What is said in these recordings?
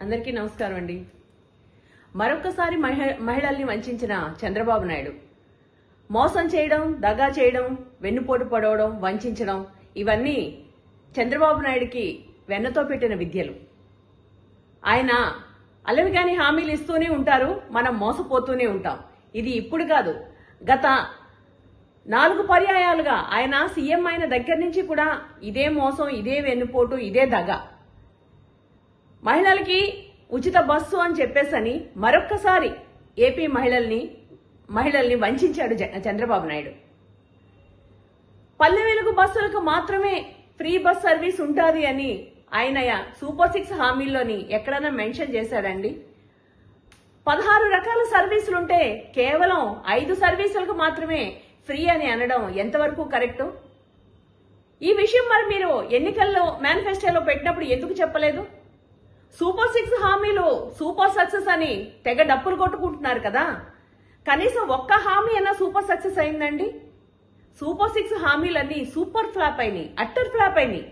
అందరికీ నమస్కారం అండి. మరొకసారి మహి- మహిళల్ని వంచిన చంద్రబాబు నాయుడు. మోసం చేయడం దగా చేయడం వెన్నుపోటు పడవడం వంచడం ఇవన్నీ చంద్రబాబు నాయుడికి వెన్నతో పెట్టిన విద్యలు. ఆయన అలవిగాని హామీలు ఇస్తూనే ఉంటారు మనం మోసపోతూనే ఉంటాం. ఇది ఇప్పుడు కాదు. గత నాలుగు పర్యాయాలుగా ఆయన సీఎం అయిన దగ్గర నుంచి కూడా ఇదే మోసం ఇదే వెన్నుపోటు ఇదే దగ. మహిళలకి ఉచిత బస్సు అని చెప్పేసని మరొక్కసారి ఏపీ మహిళల్ని మహిళల్ని వంచాడు చంద్రబాబు నాయుడు. పల్లె వెలుగు బస్సులకు మాత్రమే ఫ్రీ బస్ సర్వీస్ ఉంటుంది అని ఆయన సూపర్ సిక్స్ హామీల్లోని ఎక్కడైనా మెన్షన్ చేశాడండి? పదహారు రకాల సర్వీసులు ఉంటే కేవలం ఐదు సర్వీసులకు మాత్రమే ఫ్రీ అని అనడం ఎంతవరకు కరెక్టు? ఈ విషయం మరి మీరు ఎన్నికల్లో మేనిఫెస్టోలో పెట్టినప్పుడు ఎందుకు చెప్పలేదు? సూపర్ సిక్స్ హామీలు సూపర్ సక్సెస్ అని తెగ డప్పులు కొట్టుకుంటున్నారు కదా. కనీసం ఒక్క హామీ అయినా సూపర్ సక్సెస్ అయిందండి? సూపర్ సిక్స్ హామీలన్నీ సూపర్ ఫ్లాప్ అయినాయి అట్టర్ ఫ్లాప్ అయినాయి.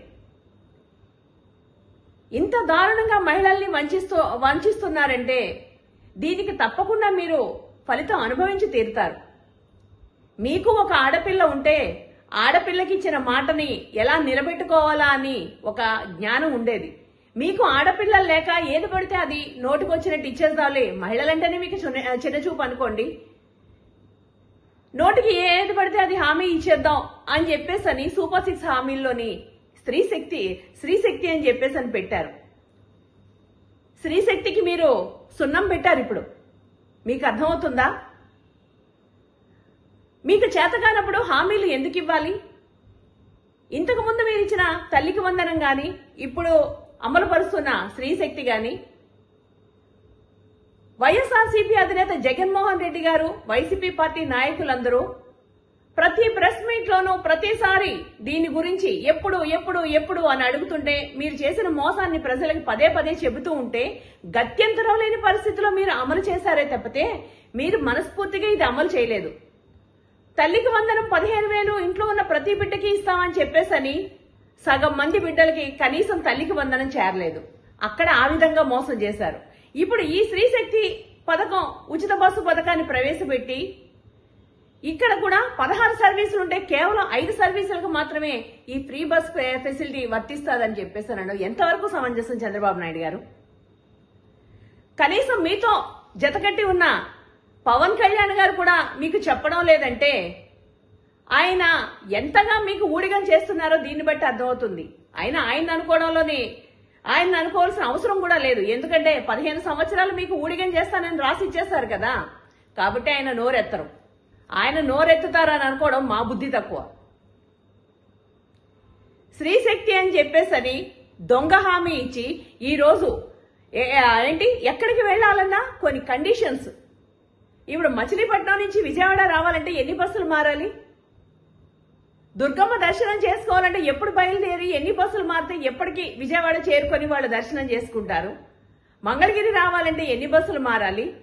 ఇంత దారుణంగా మహిళల్ని వంచిస్తూ వంచిస్తున్నారంటే దీనికి తప్పకుండా మీరు ఫలితం అనుభవించి తీరుతారు. మీకు ఒక ఆడపిల్ల ఉంటే ఆడపిల్లకి ఇచ్చిన మాటని ఎలా నిలబెట్టుకోవాలా అని ఒక జ్ఞానం ఉండేది. మీకు ఆడపిల్లలు లేక ఏది పడితే అది నోటికొచ్చిన టీచర్స్ దాలే మహిళలంటేనే మీకు చిన్న చూపు అనుకోండి. నోటికి ఏది పడితే అది హామీ ఇచ్చేద్దాం అని చెప్పేసి అని సూపర్ సిక్స్ హామీల్లోని స్త్రీ శక్తి స్త్రీ శక్తి అని చెప్పేసి అని పెట్టారు. స్త్రీ శక్తికి మీరు సున్నం పెట్టారు ఇప్పుడు. మీకు అర్థమవుతుందా? మీకు చేతకానప్పుడు హామీలు ఎందుకు ఇవ్వాలి? ఇంతకుముందు మీరు ఇచ్చిన తల్లికి వందనం కానీ ఇప్పుడు అమలుపరుస్తున్న స్త్రీశక్తి స్త్రీ శక్తి గాని వైఎస్ఆర్సీపీ అధినేత జగన్మోహన్ రెడ్డి గారు వైసీపీ పార్టీ నాయకులందరూ ప్రతి ప్రెస్ మీట్ లోనూ ప్రతిసారి దీని గురించి ఎప్పుడు ఎప్పుడు ఎప్పుడు అని అడుగుతుంటే మీరు చేసిన మోసాన్ని ప్రజలకు పదే పదే చెబుతూ ఉంటే గత్యంతరం లేని పరిస్థితిలో మీరు అమలు చేశారే తప్పితే మీరు మనస్ఫూర్తిగా ఇది అమలు చేయలేదు. తల్లికి వందనం పదిహేను వేలు ఇంట్లో ఉన్న ప్రతి బిడ్డకి ఇస్తామని చెప్పేసని సగం మంది బిడ్డలకి కనీసం తల్లికి వందనం చేరలేదు. అక్కడ ఆ విధంగా మోసం చేశారు. ఇప్పుడు ఈ స్త్రీశక్తి పథకం ఉచిత బస్సు పథకాన్ని ప్రవేశపెట్టి ఇక్కడ కూడా పదహారు సర్వీసులు ఉంటే కేవలం ఐదు సర్వీసులకు మాత్రమే ఈ ఫ్రీ బస్ ఫెసిలిటీ వర్తిస్తుందని చెప్పేసి అన్నాడు. ఎంతవరకు సమంజసం చంద్రబాబు నాయుడు గారు? కనీసం మీతో జతకట్టి ఉన్న పవన్ కళ్యాణ్ గారు కూడా మీకు చెప్పడం లేదంటే ఆయన ఎంతగా మీకు ఊడిగం చేస్తున్నారో దీన్ని బట్టి అర్థమవుతుంది. ఆయన ఆయన అనుకోవడంలోనే ఆయన అనుకోవాల్సిన అవసరం కూడా లేదు. ఎందుకంటే పదిహేను సంవత్సరాలు మీకు ఊడిగం చేస్తానని రాసి ఇచ్చేస్తారు కదా. కాబట్టి ఆయన నోరెత్తరు. ఆయన నోరెత్తుతారని అనుకోవడం మా బుద్ధి తక్కువ. స్త్రీశక్తి అని చెప్పేసని దొంగ హామీ ఇచ్చి ఈరోజు ఏంటి? ఎక్కడికి వెళ్ళాలన్నా కొన్ని కండిషన్స్ ఇప్పుడు మచిలీపట్నం నుంచి విజయవాడ రావాలంటే ఎన్ని బస్సులు మారాలి? దుర్గమ్మ దర్శనం చేసుకోవాలంటే ఎప్పుడు బయలుదేరి ఎన్ని బస్సులు మారితే ఎప్పటికి విజయవాడ చేరుకొని వాళ్ళు దర్శనం చేసుకుంటారు? మంగళగిరి రావాలంటే ఎన్ని బస్సులు మారాలి?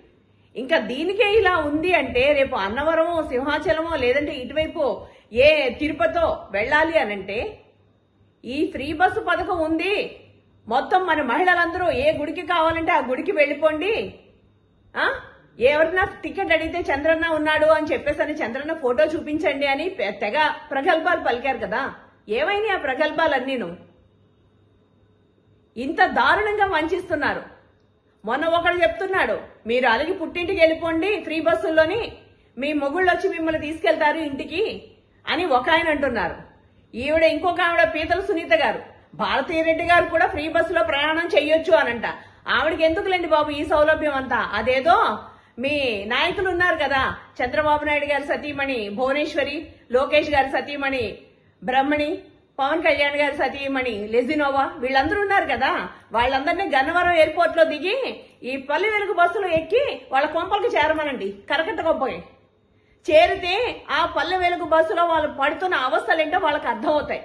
ఇంకా దీనికే ఇలా ఉంది అంటే రేపు అన్నవరమో సింహాచలమో లేదంటే ఇటువైపు ఏ తిరుపతో వెళ్ళాలి అనంటే ఈ ఫ్రీ బస్సు పథకం ఉంది. మొత్తం మన మహిళలందరూ ఏ గుడికి కావాలంటే ఆ గుడికి వెళ్ళిపోండి. ఆ? ఎవరన్నా టికెట్ అడిగితే చంద్రన్న ఉన్నాడు అని చెప్పేసి చంద్రన్న ఫోటో చూపించండి అని తెగ ప్రగల్భాలు పలికారు కదా. ఏమైనాయి ఆ ప్రగల్భాలన్నీను? ఇంత దారుణంగా వంచిస్తున్నారు. మొన్న ఒకడు చెప్తున్నాడు మీరు అలాగే పుట్టింటికి వెళ్ళిపోండి ఫ్రీ బస్సుల్లోని. మీ మొగుళ్ళు వచ్చి మిమ్మల్ని తీసుకెళ్తారు ఇంటికి అని ఒక ఆయన అంటున్నారు. ఈవిడ ఇంకొక ఆవిడ పీతల సునీత గారు భారతీయ రెడ్డి గారు కూడా ఫ్రీ బస్సులో ప్రయాణం చెయ్యొచ్చు అనంట. ఆవిడకి ఎందుకులేండి బాబు ఈ సౌలభ్యం అంతా? అదేదో మీ నాయకులు ఉన్నారు కదా చంద్రబాబు నాయుడు గారి సతీమణి భువనేశ్వరి లోకేష్ గారి సతీమణి బ్రహ్మణి పవన్ కళ్యాణ్ గారి సతీమణి లెజినోవా వీళ్ళందరూ ఉన్నారు కదా. వాళ్ళందరినీ గన్నవరం ఎయిర్పోర్ట్లో దిగి ఈ పల్లె వెలుగు బస్సులో ఎక్కి వాళ్ళ కొంపలకు చేరమనండి. కరకట్ట కొంపకి. చేరితే ఆ పల్లె వెలుగు బస్సులో వాళ్ళు పడుతున్న అవస్థలు ఏంటో వాళ్ళకి అర్థమవుతాయి.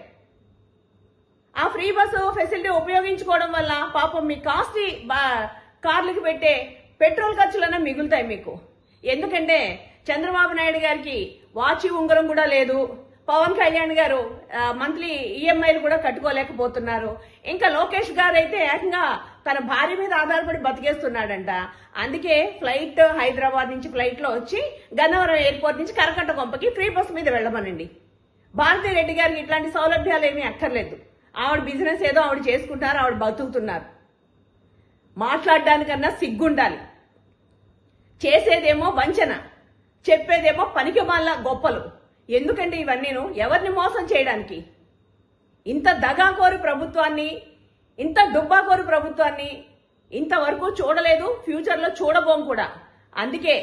ఆ ఫ్రీ బస్సు ఫెసిలిటీ ఉపయోగించుకోవడం వల్ల పాపం మీ కాస్ట్లీ కార్లకు పెట్టే పెట్రోల్ ఖర్చులన్నా మిగులుతాయి మీకు. ఎందుకంటే చంద్రబాబు నాయుడు గారికి వాచి ఉంగరం కూడా లేదు. పవన్ కళ్యాణ్ గారు మంత్లీ ఈఎంఐలు కూడా కట్టుకోలేకపోతున్నారు. ఇంకా లోకేష్ గారు అయితే ఏకంగా తన భార్య మీద ఆధారపడి బతికేస్తున్నాడంట. అందుకే ఫ్లైట్ హైదరాబాద్ నుంచి ఫ్లైట్లో వచ్చి గన్నవరం ఎయిర్పోర్ట్ నుంచి కరకట్ట కొంపకి ఫ్రీ బస్ మీద వెళ్ళమనండి. భారతీ రెడ్డి గారికి ఇట్లాంటి సౌలభ్యాలు ఏమీ అక్కర్లేదు. ఆవిడ బిజినెస్ ఏదో ఆవిడ చేసుకుంటారు ఆవిడ బతుకుతున్నారు. మాట్లాడడానికన్నా సిగ్గుండాలి. చేసేదేమో వంచన చెప్పేదేమో పనికి మాల గొప్పలు. ఎందుకంటే ఇవన్నీను ఎవరిని మోసం చేయడానికి? ఇంత దగాకోరు ప్రభుత్వాన్ని ఇంత డుబ్బాకోరు ప్రభుత్వాన్ని ఇంతవరకు చూడలేదు ఫ్యూచర్లో చూడబోం కూడా. అందుకే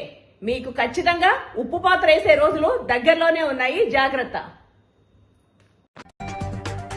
మీకు ఖచ్చితంగా ఉప్పు పాత్ర వేసే రోజులు దగ్గరలోనే ఉన్నాయి జాగ్రత్త.